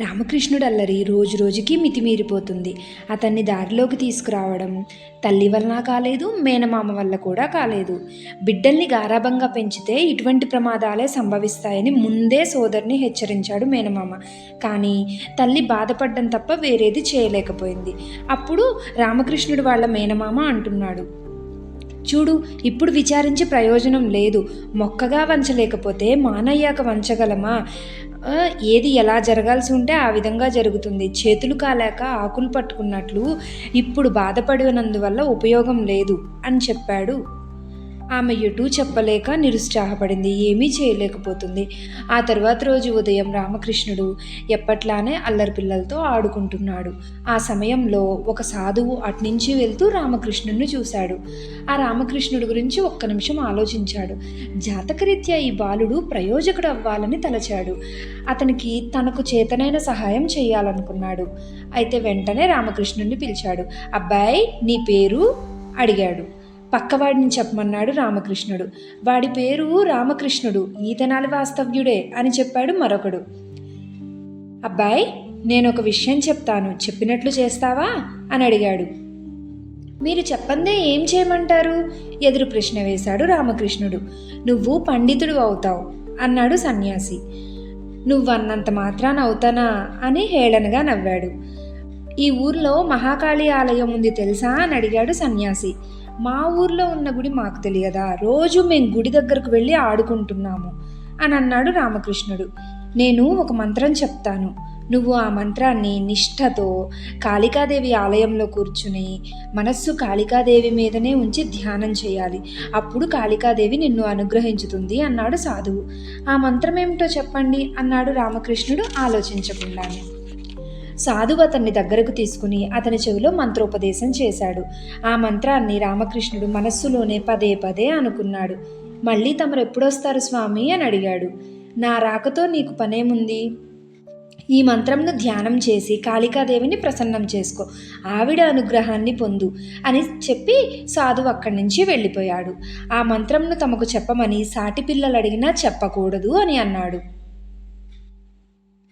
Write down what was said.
రామకృష్ణుడు అల్లరి రోజు రోజుకి మితిమీరిపోతుంది. అతన్ని దారిలోకి తీసుకురావడం తల్లి వలన కాలేదు మేనమామ వల్ల కూడా కాలేదు. బిడ్డల్ని గారాభంగా పెంచితే ఇటువంటి ప్రమాదాలే సంభవిస్తాయని ముందే సోదరిని హెచ్చరించాడు మేనమామ. కానీ తల్లి బాధపడ్డం తప్ప వేరేది చేయలేకపోయింది. అప్పుడు రామకృష్ణుడు వాళ్ళ మేనమామ అంటున్నాడు. చూడు ఇప్పుడు విచారించి ప్రయోజనం లేదు. మొక్కగా వంచలేకపోతే మానయ్యాక వంచగలమా? ఏది ఎలా జరగాల్సి ఉంటే ఆ విధంగా జరుగుతుంది. చేతులు కాలేక ఆకులు పట్టుకున్నట్లు ఇప్పుడు బాధపడినందువల్ల ఉపయోగం లేదు అని చెప్పాడు. ఆమె ఎటూ చెప్పలేక నిరుత్సాహపడింది ఏమీ చేయలేకపోతుంది. ఆ తర్వాత రోజు ఉదయం రామకృష్ణుడు ఎప్పట్లానే అల్లరి పిల్లలతో ఆడుకుంటున్నాడు. ఆ సమయంలో ఒక సాధువు అట్నుంచి వెళ్తూ రామకృష్ణుడిని చూశాడు. ఆ రామకృష్ణుడి గురించి ఒక్క నిమిషం ఆలోచించాడు. జాతకరీత్యా ఈ బాలుడు ప్రయోజకుడు అవ్వాలని తలచాడు. అతనికి తనకు చేతనైన సహాయం చేయాలనుకున్నాడు. అయితే వెంటనే రామకృష్ణుడిని పిలిచాడు. అబ్బాయి నీ పేరు? అడిగాడు. పక్కవాడిని చెప్పమన్నాడు రామకృష్ణుడు. వాడి పేరు రామకృష్ణుడు ఈతనాలి వాస్తవ్యుడే అని చెప్పాడు మరొకడు. అబ్బాయి నేను ఒక విషయం చెప్తాను చెప్పినట్లు చేస్తావా? అని అడిగాడు. మీరు చెప్పందే ఏం చేయమంటారు? ఎదురు ప్రశ్న వేశాడు రామకృష్ణుడు. నువ్వు పండితుడు అవుతావు అన్నాడు సన్యాసి. నువ్వన్నంత మాత్రాన అవుతానా? అని హేళనగా నవ్వాడు. ఈ ఊర్లో మహాకాళి ఆలయం ఉంది తెలుసా? అని అడిగాడు సన్యాసి. మా ఊర్లో ఉన్న గుడి మాకు తెలియదా? రోజు మేము గుడి దగ్గరకు వెళ్ళి ఆడుకుంటున్నాము అని అన్నాడు రామకృష్ణుడు. నేను ఒక మంత్రం చెప్తాను. నువ్వు ఆ మంత్రాన్ని నిష్ఠతో కాళికాదేవి ఆలయంలో కూర్చుని మనస్సు కాళికాదేవి మీదనే ఉంచి ధ్యానం చేయాలి. అప్పుడు కాళికాదేవి నిన్ను అనుగ్రహించుతుంది అన్నాడు సాధువు. ఆ మంత్రం ఏమిటో చెప్పండి అన్నాడు రామకృష్ణుడు ఆలోచించకుండానే. సాధువు అతన్ని దగ్గరకు తీసుకుని అతని చెవిలో మంత్రోపదేశం చేశాడు. ఆ మంత్రాన్ని రామకృష్ణుడు మనస్సులోనే పదే పదే అనుకున్నాడు. మళ్ళీ తమరు ఎప్పుడొస్తారు స్వామి అని అడిగాడు. నా రాకతో నీకు పనేముంది? ఈ మంత్రంను ధ్యానం చేసి కాళికాదేవిని ప్రసన్నం చేసుకో. ఆవిడ అనుగ్రహాన్ని పొందు అని చెప్పి సాధువు అక్కడి నుంచి వెళ్ళిపోయాడు. ఆ మంత్రంను తమకు చెప్పమని సాటి పిల్లలు అడిగినా చెప్పకూడదు అని అన్నాడు.